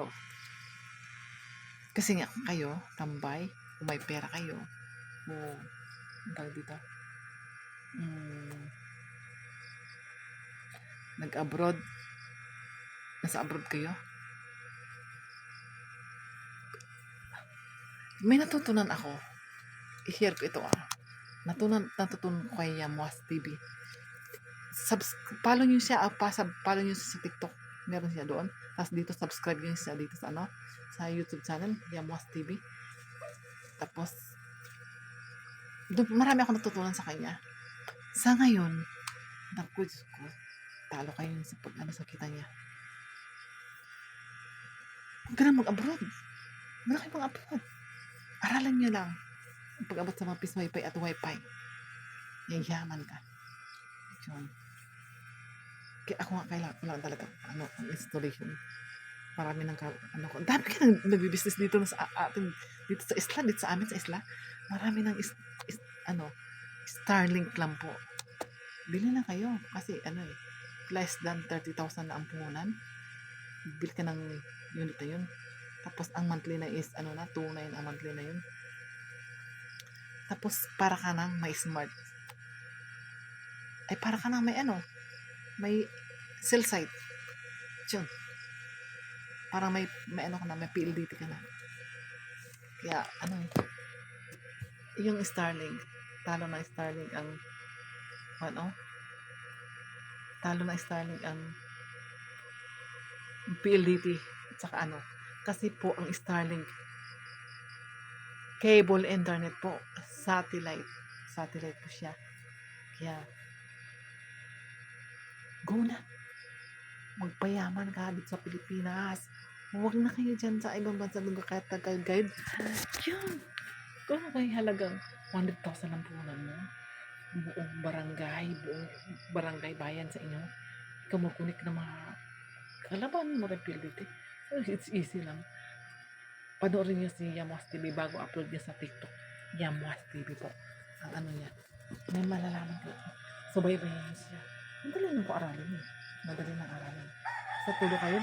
Oh. Kasi nga kayo, tambay, kung may pera kayo, o, ang tawag dito, mm, nag-abroad, nasa abroad kayo, may natutunan ako. I-share ko ito ah. Natunan, natutunan ko kay Yamuas TV. Subs follow nyo siya, ah, pa, sub, follow nyo siya sa TikTok. Meron siya doon. Tapos dito, subscribe nyo siya dito sa ano, sa YouTube channel, Yamuas TV. Tapos, doon, marami ako natutunan sa kanya. Sa ngayon, naku, ko, talo kayo sa pag ano sa kita niya. Huwag ka na mag-abroad. Huwag na mag-abroad. Aralan nyo lang ang pag-abot sa mga PIS wifi at wifi. Yayaman ka. Yun. Ako nga kailangan ko lang talaga ano, ang installation. Marami ng ano ko. Dami ka nang nagbi-business dito sa atin dito sa isla, dito sa amin sa isla. Marami ng is, is- ano, Starlink lang po. Bili na kayo kasi ano eh, less than 30,000 na ang puhunan. Bili ka ng unit na yun. Tapos ang monthly na is ano na, 2.9 ang monthly na yun. Tapos para ka nang may smart. Ay para ka nang may ano, may cell site. Yun. Parang may, may ano ka na, may PLDT ka na. Kaya ano, yung Starlink, talo na Starlink ang ano, talo na Starlink ang PLDT at saka ano, kasi po ang Starlink cable internet po satellite satellite po siya kaya go na magpayaman ka dito sa Pilipinas huwag na kayo dyan sa ibang bansa nung kahit taga-guide yun kung ano kayo halagang 100,000 ang punan mo buong barangay buong barangay bayan sa inyo kumukunik ng mga kalaban mo rin So, it's easy lang. Panoorin niyo si Yamas TV bago upload niya sa TikTok. Yamas TV po. Ang ano niya. May malalaman ko. Subaybayin niyo siya. Madali nang ko aralin eh. Madali nang aralin. Sa tulo kayo.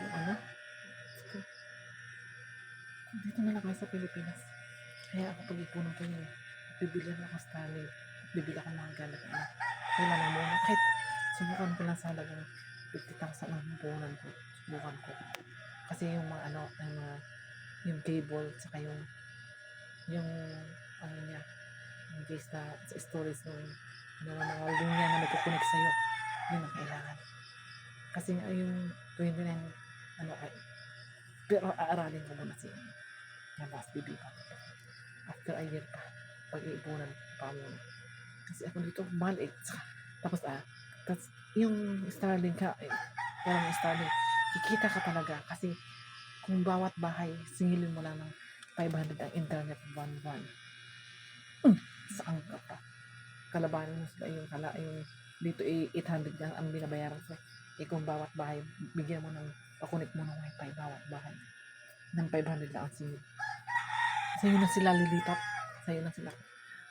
Yung ano. Dito na lang kayo sa Pilipinas. Kaya ako pag-ipunan ko yun. Bibili ako ng Stanley. Bibili ako ng mga gamit. Ano. Kailan na muna. Kahit subukan ko lang sa halagang 50,000 ang punan ko. Subukan ko. Kasi yung mga ano, yung mga, yung cable, saka yung, yung, ano niya, yung case na, sa stories nung, ano, mga linya na nagkukunik sa'yo, yun ang kailangan. Kasi nga yung 29, ano, ay, pero aaralin ko muna si, yung last baby pa. After a year pa, pag-iipunan pa muna. Kasi ako dito, maliit. Tapos ah, tapos yung Starlink ka, eh, parang Starlink, kikita ka talaga kasi kung bawat bahay, singilin mo lang ng 500 ang internet one one. Mm, saan ka pa? Kalabanin mo sila yung kala, yung dito eh, 800 lang ang binabayaran sa eh kung bawat bahay, bigyan mo ng, pakunik mo ng wifi bawat bahay. Ng 500 lang ang singil. Sa'yo na sila lilipat. Sa'yo na sila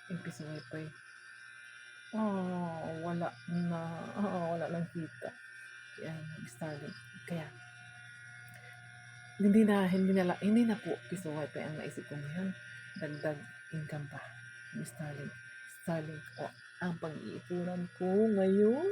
impis ng wifi. Oh, wala na. Oh, wala lang kita. Kaya, Starlink. Kaya, hindi na, hindi na, hindi na po piso wifi ang naisip ko ngayon. Dagdag income pa. Starlink. Starlink. O, ang pag-iipunan ko ngayon.